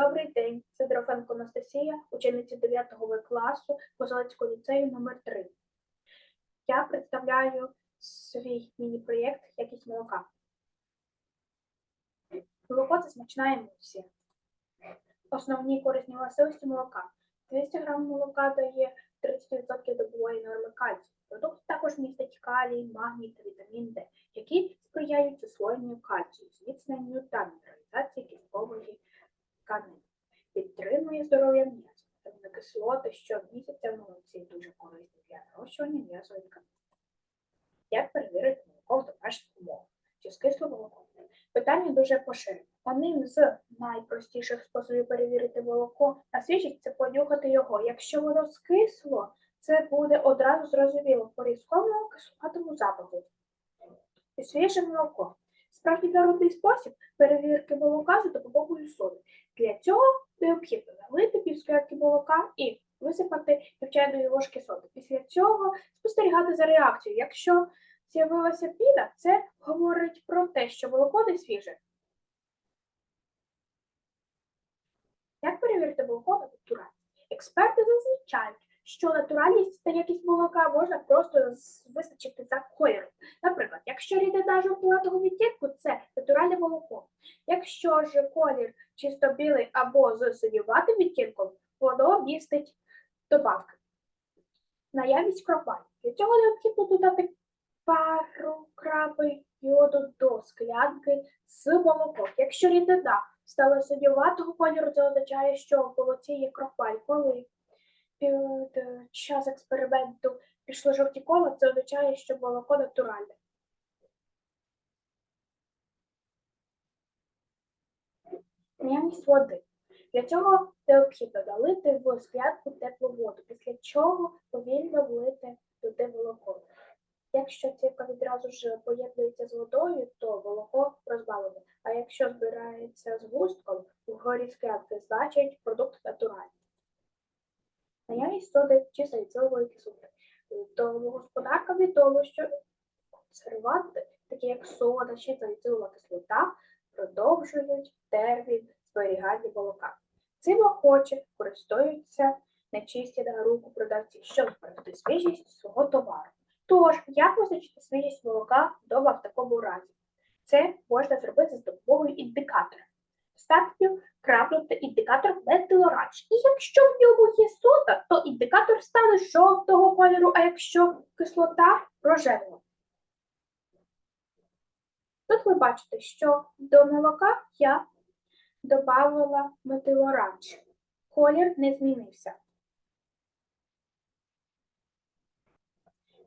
Добрий день, це Дорофенко Анастасія, учениця 9 В класу Козелецького ліцею номер 3 Я представляю свій міні-проєкт Якість молока. Молоко це смачна емоція. Основні корисні властивості молока. 200 грам молока дає 30% добової норми кальцію. Продукт також містить калій, магній та вітамін Д, які сприяють засвоєнню кальцію, зміцненню та мінералізації кісткової тканин. Підтримує здоров'я м'яза. Амінокислоти щомісяця в молоці дуже корисні для нарощування м'язової тканини. Як перевірити молоко в домашніх умовах? Чи скисло молоко? Питання дуже поширене. Одним з найпростіших способів перевірити молоко на свіжість це понюхати його. Якщо воно скисло, це буде одразу зрозуміло по різкому кисловатому запаху. І свіже молоко. Справді народний спосіб перевірки молока за допомогою соди. Цього необхідно налити пів склянки молока і висипати пів чайної ложки соди. Після цього спостерігати за реакцією. Якщо з'явилася піна, це говорить про те, що молоко не свіже. Як перевірити молоко на натуральність? Експерти зазначають, що натуральність та якість молока можна просто визначити за кольором. Наприклад, якщо рідина жовтуватого відтінку, це натуральне молоко. Якщо ж колір чисто білий або з синюватим відтінком, воно містить добавки. Наявність кропаль. Для цього необхідно додати пару крапель йоду до склянки з молоком. Якщо рідина стала синюватого кольору, це означає, що в молоці є кропаль. Коли під е, час експерименту пішло жовті кола, це означає, що молоко натуральне. Наявність води. Для цього необхідно налити в склянку теплу воду, після чого повільно влити туди молоко. Якщо цівка відразу ж поєднується з водою, то молоко розбавлене. А якщо збирається з густком вгорі склянки, значить продукт натуральний. Наявність соди чи саліцилової кислоти. Домогосподаркам відомо, що консерванти, такі як сода чи саліцилова кислота, продовжують термін зберігання молока. Цим охоче користуються нечисті на руку продавці, щоб зберегти свіжість свого товару. Тож, як визначити свіжість молока вдома в такому разі? Це можна зробити з допомогою індикатора. Достатньо крапнути індикатор метилорач. І якщо в ньому є сода, то індикатор стане жовтого кольору, а якщо кислота рожевого. Тут ви бачите, що до молока я додавала метилорач. Колір не змінився.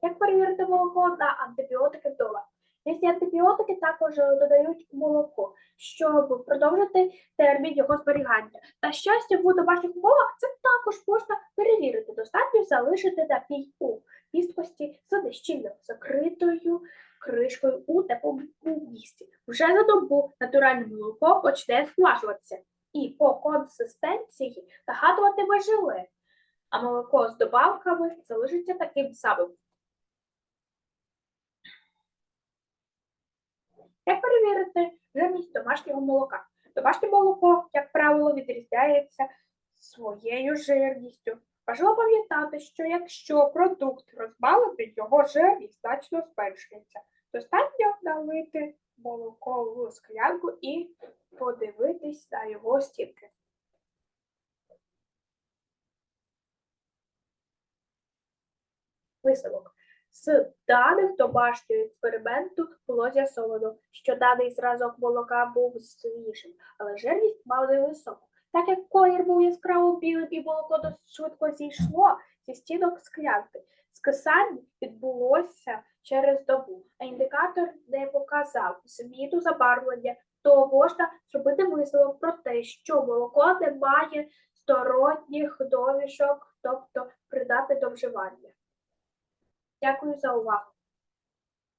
Як перевірити молоко на антибіотики вдома? Різні антибіотики також додають молоко, щоб продовжити термін його зберігання. На щастя, в домашніх умовах це також можна перевірити. Достатньо залишити напій у місткості з нещільно закритою кришкою у теплому місці. Вже за добу натуральне молоко почне схважуватися і по консистенції нагадуватиме желе, а молоко з добавками залишиться таким самим. Як перевірити жирність домашнього молока? Домашнє молоко, як правило, відрізняється своєю жирністю. Важливо пам'ятати, що якщо продукт розбавлений, його жирність значно зменшується. Достатньо налити молоко в склянку і подивитись на його стінки. Висновок. З даних домашнього експерименту було з'ясовано, що даний зразок молока був свіжим, але жирність мав невисоку. Так як колір був яскраво білим і молоко досить швидко зійшло зі стінок склянки. Скисання відбулося через добу, а індикатор не показав зміну забарвлення, то можна зробити висновок про те, що молоко не має сторонніх домішок, тобто придатне до вживання. Дякую за увагу.